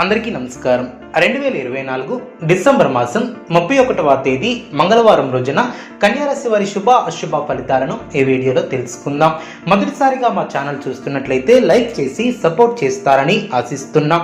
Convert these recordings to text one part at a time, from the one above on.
అందరికీ నమస్కారం. రెండు వేల ఇరవై నాలుగు డిసెంబర్ మాసం ముప్పై ఒకటవ తేదీ మంగళవారం రోజున కన్యారాశి వారి శుభ అశుభ ఫలితాలను ఈ వీడియోలో తెలుసుకుందాం. మొదటిసారిగా మా ఛానల్ చూస్తున్నట్లయితే లైక్ చేసి సపోర్ట్ చేస్తారని ఆశిస్తున్నాం.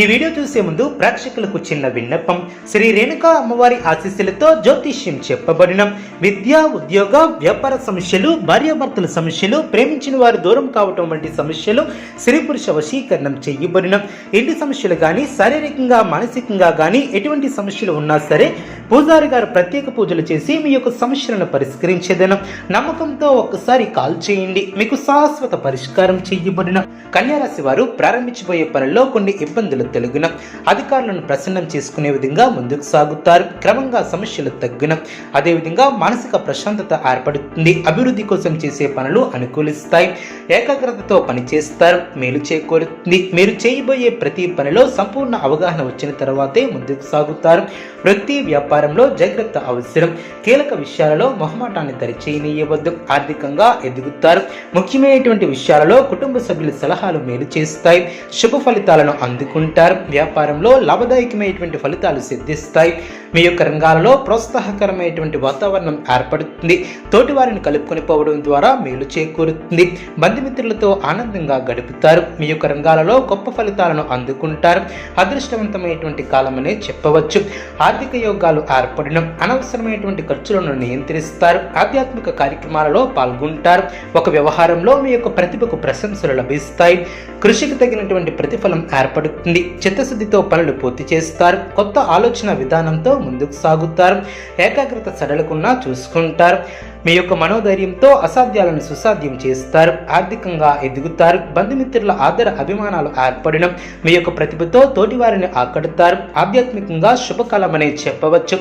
ఈ వీడియో చూసే ముందు ప్రేక్షకులకు చిన్న విన్నపం. శ్రీ రేణుకా అమ్మవారి ఆశీస్సులతో జ్యోతిష్యం చెప్పబడిన విద్య ఉద్యోగ వ్యాపార సమస్యలు భార్యాభర్తల సమస్యలు ప్రేమించిన వారు దూరం కావటం వంటి సమస్యలు స్త్రీ పురుష వశీకరణం చేయబడిన. ఇంటి సమస్యలు కానీ శారీరకంగా మానసికంగా కానీ ఎటువంటి సమస్యలు ఉన్నా సరే పూజారి గారు ప్రత్యేక పూజలు చేసి మీ యొక్క సమస్యలను పరిష్కరించేదనం. నమ్మకంతో ఒక్కసారి కాల్ చేయండి. మీకు శాశ్వత పరిష్కారం చేయబడిన. కన్యారాశి వారు ప్రారంభించబోయే పనుల్లో కొన్ని ఇబ్బందులు తొలగిన అధికారులను ప్రసన్నం చేసుకునే విధంగా ముందుకు సాగుతారు. క్రమంగా సమస్యలు తగ్గిన అదేవిధంగా మానసిక ప్రశాంతత ఏర్పడుతుంది. అభివృద్ధి కోసం చేసే పనులు అనుకూలిస్తాయి. ఏకాగ్రతతో పనిచేస్తారు. మేలు చేకూరుతుంది. మీరు చేయబోయే ప్రతి పనిలో సంపూర్ణ అవగాహన వచ్చిన తర్వాతే ముందుకు సాగుతారు. వృత్తి వ్యాపారంలో జాగ్రత్త అవసరం. కీలక విషయాలలో మొహమాటాన్ని దరిచేయనీయవద్దు. ఆర్థికంగా ఎదుగుతారు. ముఖ్యమైనటువంటి విషయాలలో కుటుంబ సభ్యుల సలహాలు మేలు చేస్తాయి. శుభ ఫలితాలను అందుకుంటారు. వ్యాపారంలో లాభదాయకమైనటువంటి ఫలితాలు సిద్ధిస్తాయి. మీ యొక్క రంగాలలో ప్రోత్సాహకరమైనటువంటి వాతావరణం ఏర్పడుతుంది. తోటి వారిని కలుపుకొని పోవడం ద్వారా మేలు చేకూరుతుంది. బంధుమిత్రులతో ఆనందంగా గడుపుతారు. మీ యొక్క రంగాలలో గొప్ప ఫలితాలను అందుకుంటారు. అదృష్టవంతమైనటువంటి కాలమనే చెప్పవచ్చు. ఆర్థిక యోగాలు ఏర్పడడం అనవసరమైనటువంటి ఖర్చులను నియంత్రిస్తారు. ఆధ్యాత్మిక కార్యక్రమాలలో పాల్గొంటారు. ఒక వ్యవహారంలో మీ యొక్క ప్రతిభకు ప్రశంసలు లభిస్తాయి. కృషికి తగినటువంటి ప్రతిఫలం ఏర్పడుతుంది. చిత్తశుద్ధితో పనులు పూర్తి చేస్తారు. కొత్త ఆలోచన విధానంతో ముందుకు సాగుతారు. ఏకాగ్రత సడలకుండా చూసుకుంటారు. మీ యొక్క మనోధైర్యంతో అసాధ్యాలను సుసాధ్యం చేస్తారు ఆర్థికంగా ఎదుగుతారు బంధుమిత్రుల ఆదర అభిమానాలు ఏర్పడడం మీ యొక్క ప్రతిభతో తోటివారిని ఆకడతారు ఆధ్యాత్మికంగా శుభకాలమనే చెప్పవచ్చు.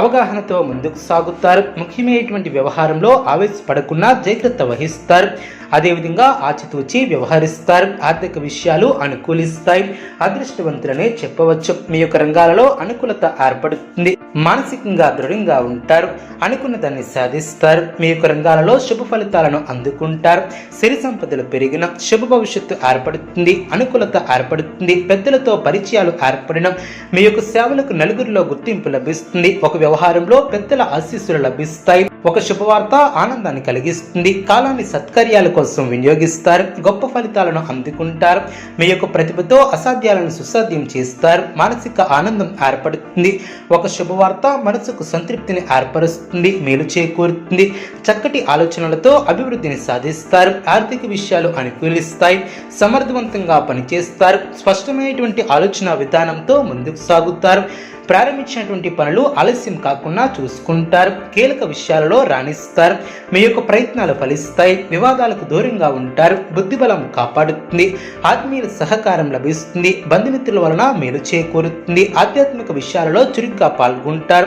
అవగాహనతో ముందుకు సాగుతారు ముఖ్యమైనటువంటి వ్యవహారంలో ఆవేశపడకుండా జాగ్రత్త వహిస్తారు. అదేవిధంగా ఆచితూచి వ్యవహరిస్తారు ఆర్థిక విషయాలు అనుకూలిస్తాయి అదృష్టవంతులనే చెప్పవచ్చు. మీ యొక్క రంగాలలో అనుకూలత ఏర్పడుతుంది. మానసికంగా దృఢంగా ఉంటారు. అనుకున్న దాన్ని సాధిస్తారు. మీ యొక్క రంగాలలో శుభ ఫలితాలను అందుకుంటారు. సిరి సంపదలు పెరిగిన శుభ భవిష్యత్తు ఏర్పడుతుంది. అనుకూలత ఏర్పడుతుంది. పెద్దలతో పరిచయాలు ఏర్పడడం మీ యొక్క సేవలకు నలుగురిలో గుర్తింపు లభిస్తుంది. ఒక వ్యవహారంలో పెద్దల ఆశీస్సులు లభిస్తాయి. ఒక శుభవార్త ఆనందాన్ని కలిగిస్తుంది. కాలాన్ని సత్కార్యాల కోసం వినియోగిస్తారు. గొప్ప ఫలితాలను అందుకుంటారు. మీ యొక్క ప్రతిభతో అసాధ్యాలను సుసాధ్యం చేస్తారు. మానసిక ఆనందం ఏర్పడుతుంది. ఒక శుభవార్త మనసుకు సంతృప్తిని ఏర్పరుస్తుంది. మేలు చేకూరుతుంది. చక్కటి ఆలోచనలతో అభివృద్ధిని సాధిస్తారు. ఆర్థిక విషయాలు అనుకూలిస్తాయి. సమర్థవంతంగా పనిచేస్తారు. స్పష్టమైనటువంటి ఆలోచన విధానంతో ముందుకు సాగుతారు. ప్రారంభించినటువంటి పనులు ఆలస్యం కాకుండా చూసుకుంటారు. కీలక విషయాలలో రాణిస్తారు. మీ యొక్క ప్రయత్నాలు ఫలిస్తాయి. వివాదాలకు దూరంగా ఉంటారు. బుద్ధిబలం కాపాడుతుంది. ఆత్మీయుల సహకారం లభిస్తుంది. బంధుమిత్రుల వలన మేలు చేకూరుతుంది. ఆధ్యాత్మిక విషయాలలో చురుగ్గా పాల్గొంటారు.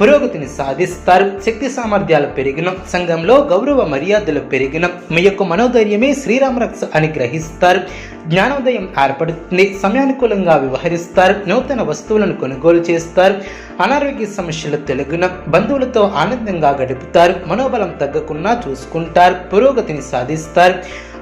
పురోగతిని సాధిస్తారు. శక్తి సామర్థ్యాలు పెరిగిన. సంఘంలో గౌరవ మర్యాదలు పెరిగిన. మీ యొక్క మనోధైర్యమే శ్రీరామరక్ష అని గ్రహిస్తారు. జ్ఞానోదయం ఏర్పడుతుంది. సమయానుకూలంగా వ్యవహరిస్తారు. నూతన వస్తువులను కొనుగోలు చేస్తారు. అనారోగ్య సమస్యలు తెలుగున బంధువులతో ఆనందంగా గడుపుతారు. మనోబలం తగ్గకుండా చూసుకుంటారు. పురోగతిని సాధిస్తారు.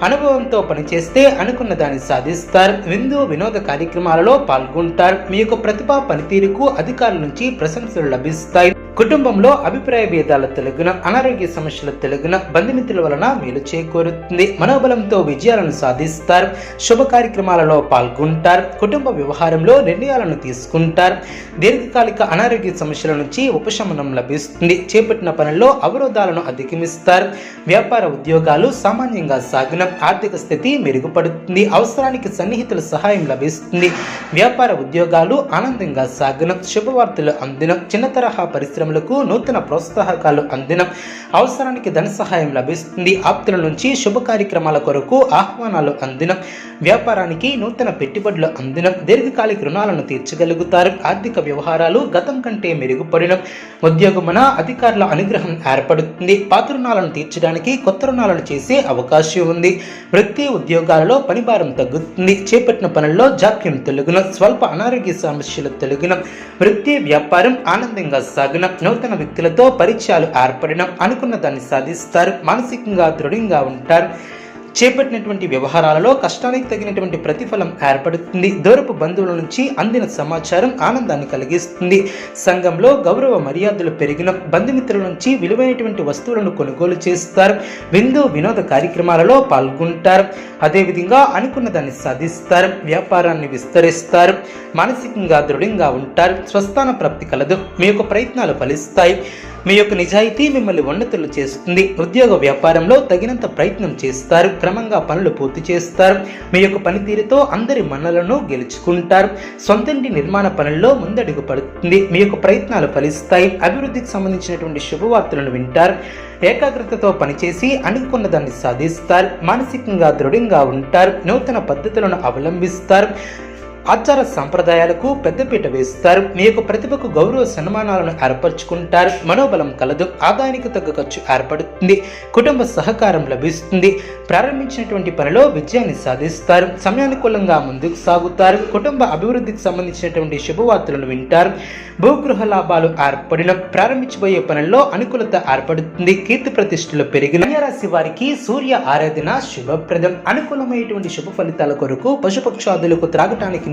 అనుభవంతో పనిచేస్తే అనుకున్న దాన్ని సాధిస్తారు. విందు వినోద కార్యక్రమాలలో పాల్గొంటారు. మీ యొక్క ప్రతిభా పనితీరుకు అధికారుల నుంచి ప్రశంసలు లభిస్తాయి. కుటుంబంలో అభిప్రాయ భేదాల తెలుగున అనారోగ్య సమస్యల తెలుగున బంధుమిత్రుల వలన మేలు చేకూరుతుంది. మనోబలంతో విజయాలను సాధిస్తారు. శుభ కార్యక్రమాలలో పాల్గొంటారు. కుటుంబ వ్యవహారంలో నిర్ణయాలను తీసుకుంటారు. దీర్ఘకాలిక అనారోగ్య సమస్యల నుంచి ఉపశమనం లభిస్తుంది. చేపట్టిన పనుల్లో అవరోధాలను అధిగమిస్తారు. వ్యాపార ఉద్యోగాలు సామాన్యంగా సాగిన. ఆర్థిక స్థితి మెరుగుపడుతుంది. అవసరానికి సన్నిహితుల సహాయం లభిస్తుంది. వ్యాపార ఉద్యోగాలు ఆనందంగా సాగిన శుభవార్తలు అందిన చిన్న తరహా పరిశ్రమలకు నూతన ప్రోత్సాహకాలు అందిన అవసరానికి ధన సహాయం లభిస్తుంది. ఆప్తుల నుంచి శుభ కార్యక్రమాల కొరకు ఆహ్వానాలు అందిన వ్యాపారానికి నూతన పెట్టుబడులు అందిన దీర్ఘకాలిక రుణాలను తీర్చగలుగుతారు. ఆర్థిక వ్యవహారాలు గతం కంటే మెరుగుపడిన ఉద్యోగమున అధికారుల అనుగ్రహం ఏర్పడుతుంది. పాత రుణాలను తీర్చడానికి కొత్త రుణాలను చేసే అవకాశం ఉంది. వృత్తి ఉద్యోగాలలో పనిభారం తగ్గుతుంది. చేపట్టిన పనుల్లో జాప్యం తొలగిన. స్వల్ప అనారోగ్య సమస్యలు తొలగిన వృత్తి వ్యాపారం ఆనందంగా సాగిన నూతన వ్యక్తులతో పరిచయాలు ఏర్పడిన అనుకున్న దాన్ని సాధిస్తారు. మానసికంగా దృఢంగా ఉంటారు. చేపట్టినటువంటి వ్యవహారాలలో కష్టానికి తగినటువంటి ప్రతిఫలం ఏర్పడుతుంది. దూరపు బంధువుల నుంచి అందిన సమాచారం ఆనందాన్ని కలిగిస్తుంది. సంఘంలో గౌరవ మర్యాదలు పెరిగిన బంధుమిత్రుల నుంచి విలువైనటువంటి వస్తువులను కొనుగోలు చేస్తారు. విందు వినోద కార్యక్రమాలలో పాల్గొంటారు. అదేవిధంగా అనుకున్న దాన్ని సాధిస్తారు. వ్యాపారాన్ని విస్తరిస్తారు. మానసికంగా దృఢంగా ఉంటారు. స్వస్థాన ప్రాప్తి కలదు. మీ యొక్క ప్రయత్నాలు ఫలిస్తాయి. మీ యొక్క నిజాయితీ మిమ్మల్ని ఉన్నతులు చేస్తుంది. ఉద్యోగ వ్యాపారంలో తగినంత ప్రయత్నం చేస్తారు. క్రమంగా పనులు పూర్తి చేస్తారు. మీ యొక్క పనితీరుతో అందరి మన్నలను గెలుచుకుంటారు. సొంతంటి నిర్మాణ పనుల్లో ముందడుగు పడుతుంది. మీ యొక్క ప్రయత్నాలు ఫలిస్తాయి. అభివృద్ధికి సంబంధించినటువంటి శుభవార్తలను వింటారు. ఏకాగ్రతతో పనిచేసి అనుకున్న దాన్ని సాధిస్తారు. మానసికంగా దృఢంగా ఉంటారు. నూతన పద్ధతులను అవలంబిస్తారు. ఆచార సంప్రదాయాలకు పెద్దపీట వేస్తారు. మీ యొక్క ప్రతిభకు గౌరవ సన్మానాలను ఏర్పరచుకుంటారు. మనోబలం కలదు ఆదాయానికి తగ్గ ఖర్చు ఏర్పడుతుంది కుటుంబ సహకారం లభిస్తుంది. ప్రారంభించినటువంటి పనిలో విజయాన్ని సాధిస్తారు. సమయానుకూలంగా ముందుకు సాగుతారు. కుటుంబ అభివృద్ధికి సంబంధించినటువంటి శుభవార్తలను వింటారు. భూగృహ లాభాలు ఏర్పడిన ప్రారంభించబోయే పనుల్లో అనుకూలత ఏర్పడుతుంది. కీర్తి ప్రతిష్టలు పెరిగిన రాశి వారికి సూర్య ఆరాధన శుభప్రదం. అనుకూలమైనటువంటి శుభ ఫలితాల కొరకు పశుపక్షాదులకు త్రాగటానికి